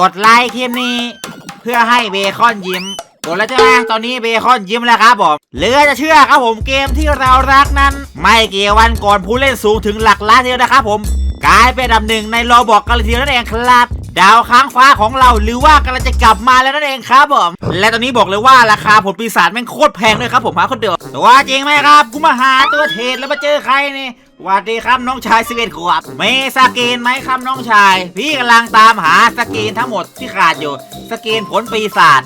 กดไลค์คลิปนี้ เพื่อให้เบคอนยิ้มกดแล้วใช่ไหมตอนนี้เบคอนยิ้มแล้วครับผมเหลือจะเชื่อครับผมเกมที่เรารักนั้น ไม่กี่วันก่อนผู้เล่นสูงถึงหลักล้านเดียวนะครับผมกลายเป็นดับหนึ่งในโรบอกกันเลยทียวนั่นเองครับ ดาวค้างฟ้าของเราหรือว่ากำลังจะกลับมาแล้วนั่นเองครับผมและตอนนี้บอกเลยว่าราคาผลปีศาจแม่งโคตรแพงเลยครับผมหาคนเดียวตัวจริงไหมครับกูมาหาตัวเทรดแล้วมาเจอใครนี่ สวัสดีครับน้องชายสิเอ็ดขวบมีสกรีนไหมครับน้องชาย พี่กำลังตามหาสกรีนทั้งหมดที่ขาดอยู่ สกรีนผลปีศาจ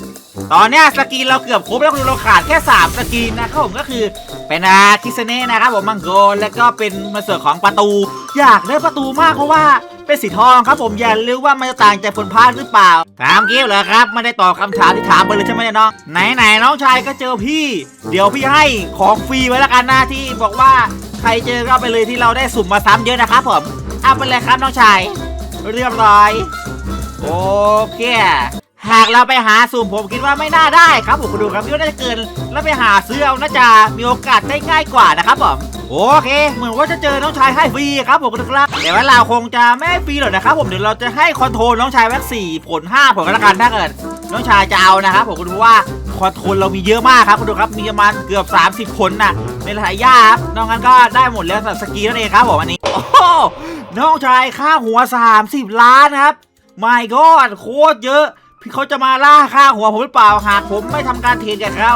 ตอนนี้สกรีนเราเกือบครบแล้วคือเราขาดแค่ 3 สกรีนนะครับผมก็คือเป็นอาคิสเน่นะครับผมมังโกรแล้วก็เป็นมาเสือของประตู อยากได้ประตูมากเพราะว่าเป็นสีทองครับผมอย่ารู้ว่ามันจะต่างจากผลพาดหรือเปล่าถามกิ๊ฟเหรอครับไม่ได้ตอบคำถามที่ถามไปเลยใช่ไหมเนี่ยน้องไหนไหนๆน้องชายก็เจอพี่ เดี๋ยวพี่ให้ของฟรีไว้แล้วกันนะที่บอกว่า ใครเจอก็ไปเลยที่เราได้สุ่มมาซ้ำเยอะนะครับผมเอาไปเลยครับน้องชาย เรียบร้อย โอเค หากเราไปหาสุ่มผมคิดว่าไม่น่าได้ครับผมคุณดูครับพี่ว่าน่าจะเกิน แล้วไปหาซื้อเอาน่าจะมีโอกาสได้ง่ายกว่านะครับผมโอเค เหมือนว่าจะเจอน้องชายให้ฟรีครับผมคุณดูครับเดี๋ยวเราคงจะไม่ฟรีหรอกนะครับผมเดี๋ยวเราจะให้คอนโทรลน้องชายแว็กสี่ผล5ผลกันละกันถ้าเกิดน้องชายจะเอานะครับผมคุณดูว่าคอนโทรลเรามีเยอะมากครับคุณดูครับมีประมาณเกือบ 30คนน่ะในหลายย่าครับน้องกันก็ได้หมดแล้วสำหรับสกีนั่นเองครับผมอันนี้โอ้น้องชายค่าหัว 30 ล้านครับไม่ก็โคตรเยอะ พี่เขาจะมาล่าค่าหัวผมหรือเปล่าหากผมไม่ทำการเทรดกับเขา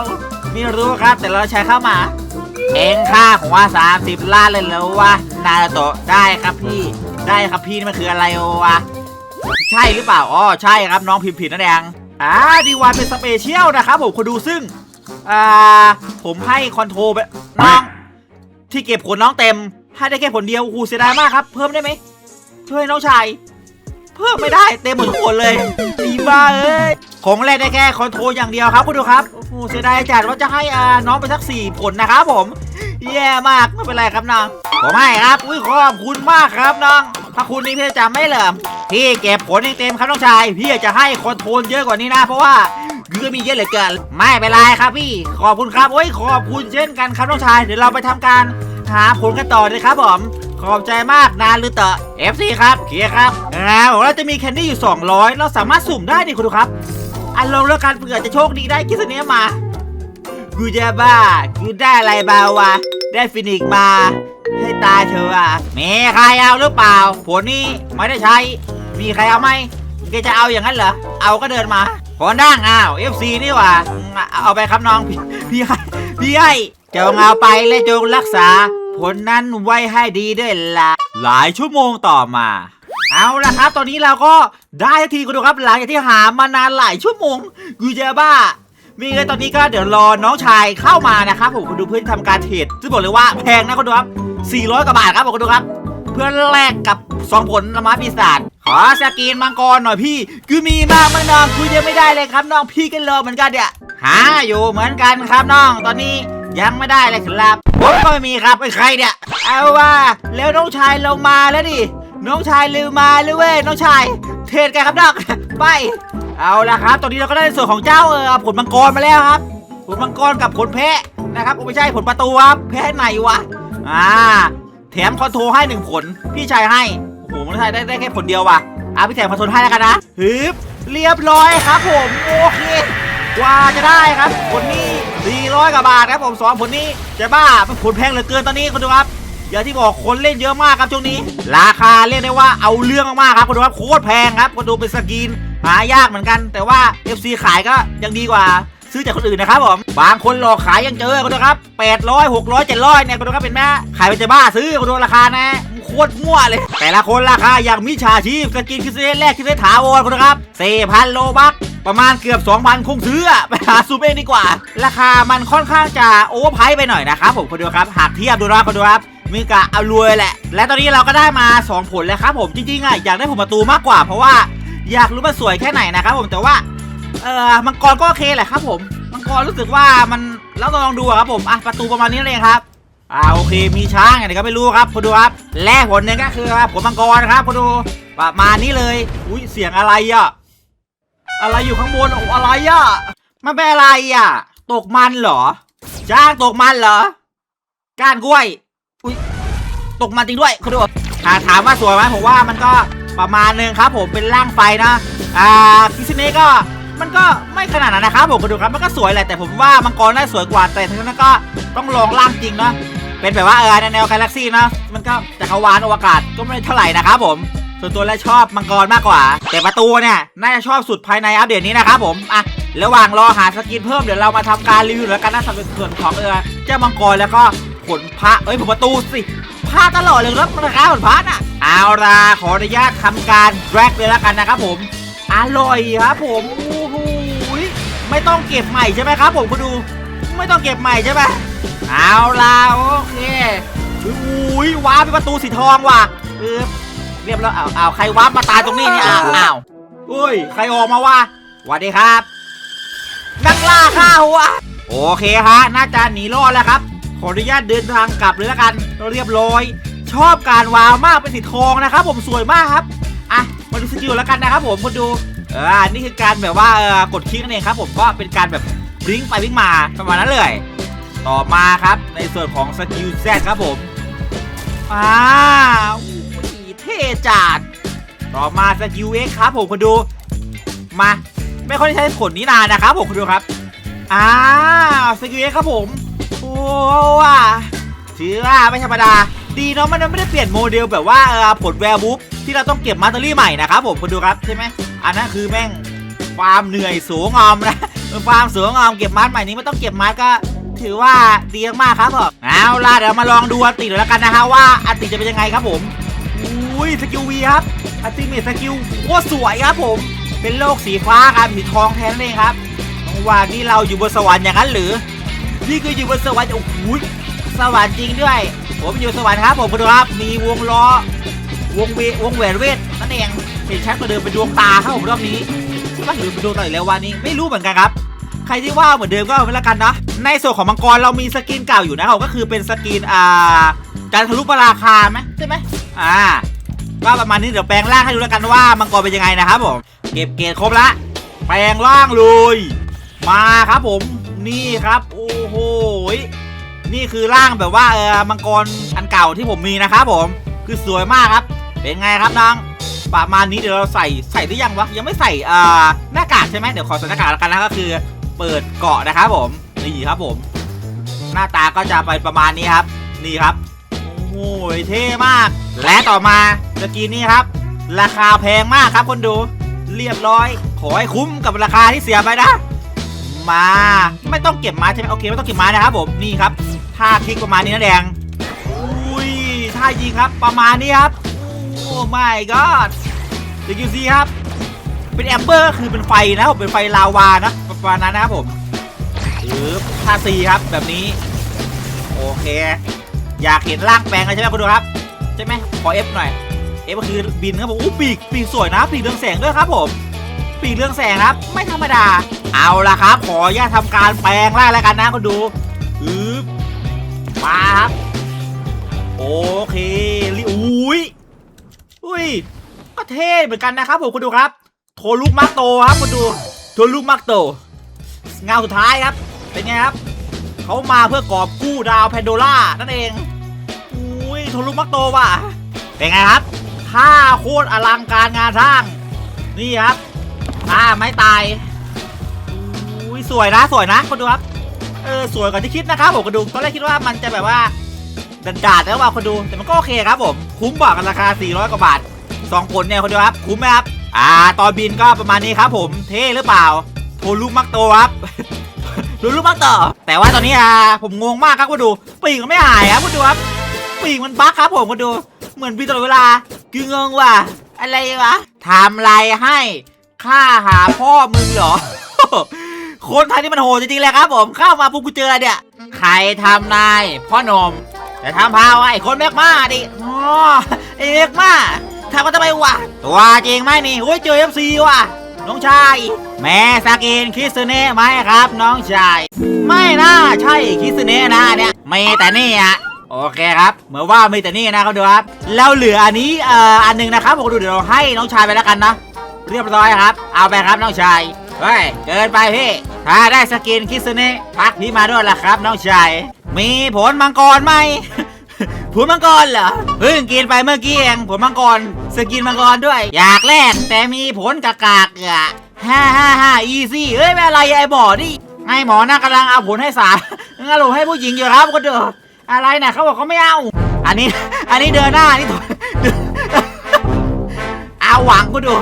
ไม่รู้ครับ แต่เราใช้เข้ามา เองค่าหัว30ล้านเลยแล้ววะนาโตะได้ครับพี่ได้ครับพี่นี่มันคืออะไรวะใช่หรือเปล่าอ๋อใช่ครับน้องพิมพ์ผิดนั่นเองอ่าดีวันเป็นสเปเชียลนะครับผมคนดูซึ่งอ่าผมให้คอนโทรไปน้องที่เก็บผลน้องเต็มให้ได้แค่ผลเดียวโอ้โหเสียดายมากครับ เพิ่มได้ไหมช่วยน้องชาย เพิ่มไม่ได้เต็มหมดทุกคนเลย บ้าเอ้ยของแรกได้แค่คอนโทรลอย่างเดียวครับคุณดูครับโอ้โหเสียดายจัดว่าจะให้อ่าน้องไปสักสี่ผลนะครับผมแย่มากไม่เป็นไรครับน้องผมให้ครับอุ้ยขอบคุณมากครับน้องถ้าคุณนี่พี่จะไม่เหลิมพี่เก็บผลเต็มครับน้องชายพี่จะให้คอนโทรลเยอะกว่านี้นะ เพราะว่าคือก็มีเยอะเหลือเกินไม่เป็นไรครับพี่ ขอบคุณครับโอ้ยขอบคุณเช่นกันครับน้องชายเดี๋ยวเราไปทำการหาผลกันต่อเลยครับผม ขอบใจมากนาลือเตอ FC ครับเคลียครับอ่าของเราจะมีแคนดี้อยู่ 200 เราสามารถสุ่มได้ดิคุณดูครับ อันลงแล้วกันเผื่อจะโชคดีได้กิสเนี้ยมา กูจะบ้า กูได้อะไรบาวะ ได้ฟินิกมา ให้ตายเถอะว่ะมีใครเอาหรือเปล่าผลนี้ไม่ได้ใช้ มีใครเอาไหมแกจะเอาอย่างนั้นเหรอ เอาก็เดินมาขอนั่งอ้าว FC นี่ว่า เอาไปครับน้องพี่พี่ให้พี่ให้จงเอาไปและจงรักษา ผลนั้นไว้ให้ดีด้วยละหลายชั่วโมงต่อมา เอาละครับ ตอนนี้เราก็ได้ทันทีคุณดูครับหลังจากที่หามานานหลายชั่วโมงกูจะบ้ามีเลยตอนนี้ก็เดี๋ยวรอน้องชายเข้ามานะครับผมคุณดูเพื่อทำการเทรดซึ่งบอกเลยว่าแพงนะคุณดูครับ 400กว่าบาทครับผมคุณดูครับ เพื่อแลกกับสองผลละมาปีศาจขอสกรีนมังกรหน่อยพี่คือมีมากมั้งน้องคุยยังไม่ได้เลยครับน้องพี่กันรอเหมือนกันเนี่ยหาอยู่เหมือนกันครับน้องตอนนี้ ยังไม่ได้เลยครับผมก็ไม่มีครับไอ้ใครเนี่ย เอาว่าแล้วน้องชายเรามาแล้วดิ น้องชายลืมมาเลยเว้ยน้องชาย เทรดกันครับน้องไป เอาละครับ ตอนนี้เราก็ได้ในส่วนของเจ้าเออผลมังกรมาแล้วครับ ผลมังกรกับผลแพะนะครับโอ้ไม่ใช่ผลประตูครับแพะไหนวะ อ่า แถมคอนโทรให้หนึ่งผล พี่ชายให้ โอ้โหมันได้ได้ได้แค่ผลเดียวว่ะอะพี่แถมคอนโทรให้แล้วกันนะฮึบเรียบร้อยครับผม โอเค กว่าจะได้ครับผลนี้400กว่าบาทครับผมสองผลนี้จะบ้ามันผลแพงเหลือเกินตอนนี้คุณดูครับอย่างที่บอกคนเล่นเยอะมากครับช่วงนี้ ราคาเรียกได้ว่าเอาเรื่องมากๆครับคุณดูครับโคตรแพงครับคุณดูเป็นสกรีนหายากเหมือนกัน แต่ว่า FC ขายก็ยังดีกว่าซื้อจากคนอื่นนะครับผมบางคนหลอกขายยังเจอคุณดูครับ800 600 700เนี่ยคุณดูครับเป็นแม่ขายเป็นจะบ้าซื้อคุณดูราคานะ ตรมั่วเลย แต่ละคนราคาอย่างมิจฉาชีพสกินคิดเซนแรกคิดเซนถาวรคุณดูครับ4,000โลบักประมาณเกือบ 2,000 คงซื้อไปหาซูเปอร์ดีกว่า ราคามันค่อนข้างจะโอเวอร์ไพรส์ไปหน่อยนะครับผมคุณดูครับ หากเทียบดูนะคุณดูครับมีกะเอารวยแหละ และตอนนี้เราก็ได้มา 2 ผลแล้วครับผมจริงๆอะอยากได้ผลประตูมากกว่า เพราะว่าอยากรู้มันสวยแค่ไหนนะครับผมแต่ว่าเออมังกรก็โอเคแหละครับผมมังกรรู้สึกว่ามันแล้วลองดูครับผมอะประตูประมาณนี้นั่นเองครับ อ่าโอเคมีช้างอะไรก็ไม่รู้ครับคุณดูครับ และผลหนึ่งก็คือครับผลมังกรครับคุณดูประมาณนี้เลย อุ้ยเสียงอะไรอะ อะไรอยู่ข้างบนโอ้อะไรอะมันเป็นอะไรอะ ตกมันเหรอจ้างตกมันเหรอก้านกล้วย อุ้ยตกมันจริงด้วยคุณดูหาถามว่าสวยไหมผมว่ามันก็ประมาณหนึงครับ ผมเป็นร่างไฟนะ อ่าคิสเน่ก็ มันก็ไม่ขนาดนั้นนะครับผมก็ดูครับมันก็สวยแหละแต่ผมว่ามังกรน่าสวยกว่าแต่ทั้งนั้นก็ต้องลองร่างจริงเนาะเป็นแบบว่าเออแนวกาแล็กซี่นะมันก็จักรวาลอวกาศก็ไม่เท่าไหร่นะครับผมส่วนตัวแล้วชอบมังกรมากกว่า แต่ประตูเนี่ยน่าจะชอบสุดภายในอัปเดตนี้นะครับผมอะระหว่างรอหาสกินเพิ่มเดี๋ยวเรามาทำการรีวิวแล้วกันนะสำหรับส่วนของเออเจ้ามังกรแล้วก็ผลพระเอ้ยผลประตูสิพระตลอดเลยครับมันราผลพระน่ะเอาล่ะขออนุญาตทำการแดรกเลยแล้วกันนะครับผมอร่อยครับผมโอ้โไม่ต้องเก็บใหม่ใช่ไหมครับ ผมคุณดู ไม่ต้องเก็บใหม่ใช่ไหมเอาล่ะโอเคอุ้ยว้าร์ปเป็นประตูสีทองว่ะเออเรียบร้อยเอาเอาใครว้าร์ปมาตายตรงนี้เนี่ยอ้าวอ้าวอุ้ยใครออกมาวะสวัสดีครับ นักล่าข้าววะโอเคฮะน่าจะหนีรอดแล้วครับ ขออนุญาตเดินทางกลับเลยแล้วกันเรียบร้อย ชอบการวาวมากเป็นสีทองนะครับ ผมสวยมากครับอะมาดูสกิลแล้วกันนะครับผมคุณดูเออนี่คือการแบบว่าเออกดคลิกนั่นเองครับผมก็เป็นการแบบวิ่งไปวิ่งมาประมาณนั้นเลย ต่อมาครับในส่วนของสกิลแซครับผมอ้าวเท่จัดต่อมาสกิลเอ็กครับผมคุณดูมาไม่ค่อยได้ใช้ผลนี้นานนะครับผมคุณดูครับ อ้าวสกิลเอ็กครับผม โอ้ว่ะถือว่าไม่ธรรมดา ดีเนาะมันไม่ได้เปลี่ยนโมเดลแบบว่าเออผลแวร์บุ๊ที่เราต้องเก็บมาเตอรี่ใหม่นะครับผมคุณดูครับใช่ไหม อันนั้นคือแม่งความเหนื่อยสูงออมนะความสูงออมเก็บมาสใหม่นี้ไม่ต้องเก็บมาสก็ถือว่าดีมากครับผมเอาล่ะเดี๋ยวมาลองดูอติหน่อยแล้วกันนะฮะว่าอติจะเป็นยังไงครับผมอุ้ยสกิลวีครับอติมีสกิลโคตรสวยครับผม เป็นโลกสีฟ้าครับสีทองแทนนั่นเองครับว่านี่เราอยู่บนสวรรค์อย่างนั้นหรือ นี่คืออยู่บนสวรรค์โอ้โหสวรรค์จริงด้วย ผมอยู่สวรรค์ครับผมดูครับมีวงล้อวงเววงแหวนเวทนั่นเอง เห็นชัดกว่าเดิมเป็นดวงตาครับผมรอบนี้ว่าหรือเป็นดวงตาอีกแล้ววันนี้ไม่รู้เหมือนกันครับ ใครที่ว่าเหมือนเดิมก็เอาไปละกันนะ ในส่วนของมังกรเรามีสกินเก่าอยู่นะครับก็คือเป็นสกินอ่าการทะลุปราคาไหมใช่ไหมอ่าก็ประมาณนี้เดี๋ยวแปลงร่างให้ดูแล้วกันว่ามังกรเป็นยังไงนะครับผมเก็บเกรดครบละแปลงร่างเลยมาครับผมนี่ครับ โอ้โหนี่คือร่างแบบว่าเออมังกรอันเก่าที่ผมมีนะครับผมคือสวยมากครับ เป็นไงครับน้อง ประมาณนี้เดี๋ยวเราใส่ใส่หรือยังวะยังไม่ใส่อ่าหน้ากากใช่ไหมเดี๋ยวขอใส่หน้ากากแล้วกันนะก็คือเปิดเกาะนะครับผมนี่ครับผม หน้าตาก็จะไปประมาณนี้ครับ นี่ครับโอ้โหเท่มาก และต่อมาสกีนี่ครับ ราคาแพงมากครับคนดูเรียบร้อย ขอให้คุ้มกับราคาที่เสียไปนะมาไม่ต้องเก็บมาใช่ไหมโอเคไม่ต้องเก็บมานะครับผมนี่ครับท่าคลิกประมาณนี้นะแดงอุ้ยท่ายิงครับ ประมาณนี้ครับ โอ้ my god เดี๋ยวซีครับ เป็นแอมเบอร์คือเป็นไฟนะครับผมเป็นไฟลาวานะประมาณนั้นนะครับผมหรือท่าซีครับแบบนี้ โอเค อยากเห็นร่างแปลงเลยใช่ไหมคุณดูครับ ใช่ไหมขอ F หน่อย F ก็คือบินครับผมอู้ปีกปีกสวยนะปีกเรืองแสงด้วยครับผมปีกเรืองแสงครับ ไม่ธรรมดา เอาละครับ ขออนุญาตทำการแปลงร่างแล้วกันนะคุณดูอึบมาครับ โอเค เท่เหมือนกันนะครับผมคุณดูครับ โทลุกมักโตครับคุณดู โทลุกมักโต เงาสุดท้ายครับ เป็นไงครับ เขามาเพื่อกอบกู้ดาวแพนโดล่านั่นเอง อุ้ย โทลุกมักโตว่ะ เป็นไงครับท่าโคตรอลังการงานสร้าง นี่ครับท่าไม้ตาย อุ้ยสวยนะสวยนะคุณดูครับ เออสวยกว่าที่คิดนะครับผมคุณดู ตอนแรกคิดว่ามันจะแบบว่าด่าดๆแล้วว่าคนดูแต่มันก็โอเคครับผม คุ้มบอกกันราคา 400 กว่าบาท สองคนเนี่ยคนเดียวครับ คุ้มไหมครับ อ่า ตอนบินก็ประมาณนี้ครับ ผมเท่หรือเปล่าโทรลูกมักโตครับโทรลูกมักโตแต่ว่าตอนนี้อ่าผมงงมากครับคุณดู ปีกมันไม่หายครับคุณดูครับปีกมันบั๊กครับผมคุณดู เหมือนบินตลอดเวลาคืองงว่ะอะไรวะทำไรให้ข้าหาพ่อมึงเหรอคนไทยนี่มันโหดจริงๆเลยครับผมเข้ามาปุ๊บกูเจอเนี่ยใครทำนายพ่อหนมจะทำพาวไอ้คนแมกมาดิอ๋อไอ้แมกมา ทำมาทำไมวะตัวจริงไหมนี่โอ้ยเจอเอฟซีว่ะ น้องชาย แม่สกินคิสเน่ไหมครับ น้องชาย ไม่น่าใช่คิสเน่นะเนี่ยไมีแต่นี่อะโอเคครับ เหมือนว่ามีแต่นี่นะครับดูครับ แล้วเหลืออันนี้เอ่ออันหนึงนะครับผมดูเดี๋ยวเราให้น้องชายไปแล้วกันนะ เรียบร้อยครับ เอาไปครับน้องชาย เฮ้ย เกินไปพี่ ถ้าได้สกินคิสเน่พักพี่มาด้วยล่ะครับ น้องชาย มีผลมังกรไหม ผผลมังกรเหรอเพิ่งกินไปเมื่อกี้เองผลมังกรสกินมังกรด้วย อยากแลกแต่มีผลกากากๆอะฮ่าฮ่าฮ่าอีซี่เอ้ยไม่อะไรไอ้บอนี่ไอ้หมอน่ากำลังเอาผลให้สาวงั้นเราให้ผู้หญิงอยู่ครับก็เด้ออะไรนะเขาบอกเขาไม่เอา อันนี้ อันนี้เดินหน้านี่ถอยเอาหวังกูดู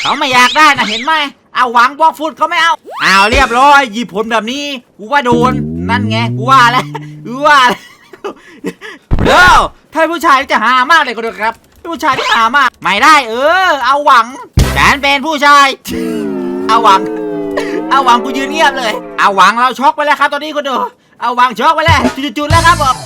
เขาไม่อยากได้นะเห็นไหมเอาหวังบล็อกฟุตเขาไม่เอาเอาเรียบร้อยหยิบผลแบบนี้กูว่าโดนนั่นไงกูว่าแล้วกูว่าแล้ว เด้อถ้าผู้ชายจะหามากเลยก็เด้อครับ ผู้ชายที่หามาก ไม่ได้ เออ เอาหวังฉันเป็นผู้ชาย เอาหวัง เอาหวังกูยืนเงียบเลย เอาหวังเราช็อกไปแล้วครับตอนนี้ก็เด้อเอาหวังช็อกไปแล้วจุดๆแล้วครับผม